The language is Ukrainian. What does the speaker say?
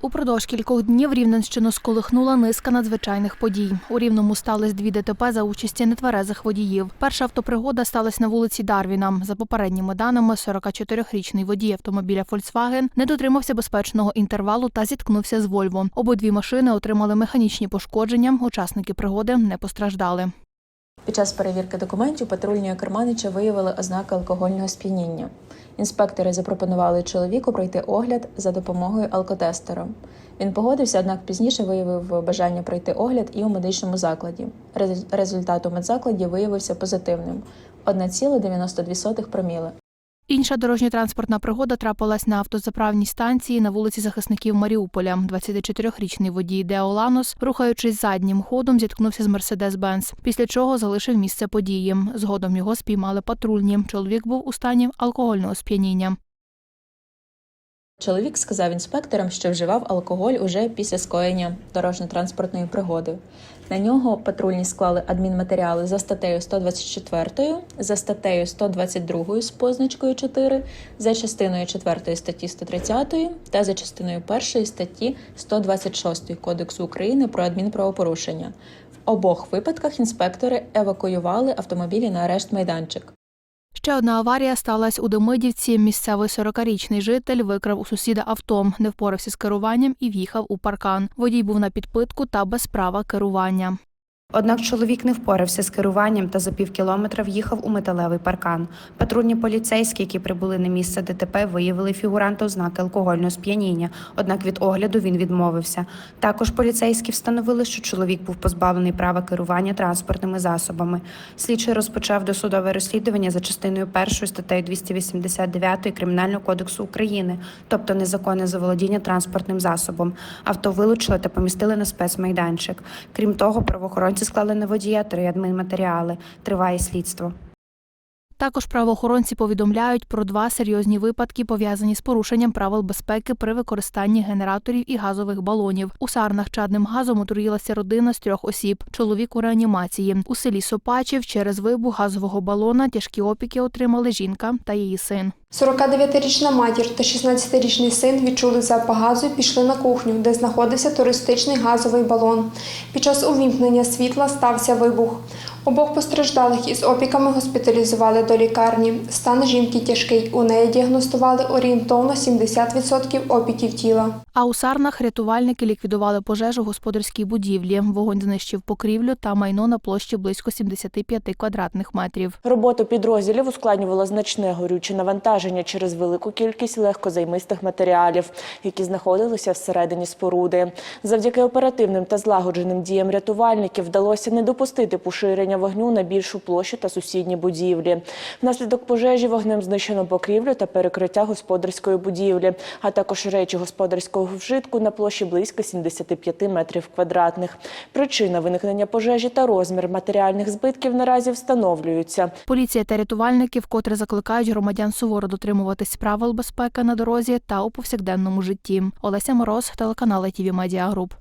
Упродовж кількох днів Рівненщину сколихнула низка надзвичайних подій. У Рівному стались дві ДТП за участі нетверезих водіїв. Перша автопригода сталася на вулиці Дарвіна. За попередніми даними, 44-річний водій автомобіля Volkswagen не дотримався безпечного інтервалу та зіткнувся з Вольво. Обидві машини отримали механічні пошкодження. Учасники пригоди не постраждали. Під час перевірки документів патрульні керманича виявили ознаки алкогольного сп'яніння. Інспектори запропонували чоловіку пройти огляд за допомогою алкотестера. Він погодився, однак пізніше виявив бажання пройти огляд і у медичному закладі. Результат у медзакладі виявився позитивним 1,92 проміли. Інша дорожньо-транспортна пригода трапилась на автозаправній станції на вулиці захисників Маріуполя. 24-річний водій Део Ланос, рухаючись заднім ходом, зіткнувся з Мерседес-Бенц, після чого залишив місце події. Згодом його спіймали патрульні. Чоловік був у стані алкогольного сп'яніння. Чоловік сказав інспекторам, що вживав алкоголь уже після скоєння дорожньо-транспортної пригоди. На нього патрульні склали адмінматеріали за статтею 124, за статтею 122 з позначкою 4, за частиною 4 статті 130 та за частиною 1 статті 126 Кодексу України про адмінправопорушення. В обох випадках інспектори евакуювали автомобілі на арешт майданчик. Ще одна аварія сталася у Демидівці. Місцевий 40-річний житель викрав у сусіда авто, не впорався з керуванням і в'їхав у паркан. Водій був на підпитку та без права керування. Однак чоловік не впорався з керуванням та за пів кілометра в'їхав у металевий паркан. Патрульні поліцейські, які прибули на місце ДТП, виявили фігуранта ознаки алкогольного сп'яніння. Однак від огляду він відмовився. Також поліцейські встановили, що чоловік був позбавлений права керування транспортними засобами. Слідчий розпочав досудове розслідування за частиною першої статтею 289 Кримінального кодексу України, тобто незаконне заволодіння транспортним засобом. Авто вилучили та помістили на спецмайданчик. Крім того, правоохоронці склали на водія три адмінматеріали. Триває слідство. Також правоохоронці повідомляють про два серйозні випадки, пов'язані з порушенням правил безпеки при використанні генераторів і газових балонів. У сарнах чадним газом отруїлася родина з трьох осіб. Чоловік у реанімації. У селі Сопачів через вибух газового балона тяжкі опіки отримали жінка та її син. 49-річна матір та 16-річний син відчули запах газу і пішли на кухню, де знаходився туристичний газовий балон. Під час увімкнення світла стався вибух. Обох постраждалих із опіками госпіталізували до лікарні. Стан жінки тяжкий. У неї діагностували орієнтовно 70% опіків тіла. А у сарнах рятувальники ліквідували пожежу господарській будівлі. Вогонь знищив покрівлю та майно на площі близько 75 квадратних метрів. Роботу підрозділів ускладнювало значне горюче навантаження через велику кількість легкозаймистих матеріалів, які знаходилися всередині споруди. Завдяки оперативним та злагодженим діям рятувальників вдалося не допустити поширення вогню на більшу площу та сусідні будівлі. Внаслідок пожежі вогнем знищено покрівлю та перекриття господарської будівлі, а також речі господарського вжитку на площі близько 75 метрів квадратних. Причина виникнення пожежі та розмір матеріальних збитків наразі встановлюються. Поліція та рятувальники вкотре закликають громадян суворо дотримуватись правил безпеки на дорозі та у повсякденному житті. Олеся Мороз, телеканал Тіві Медіагруп.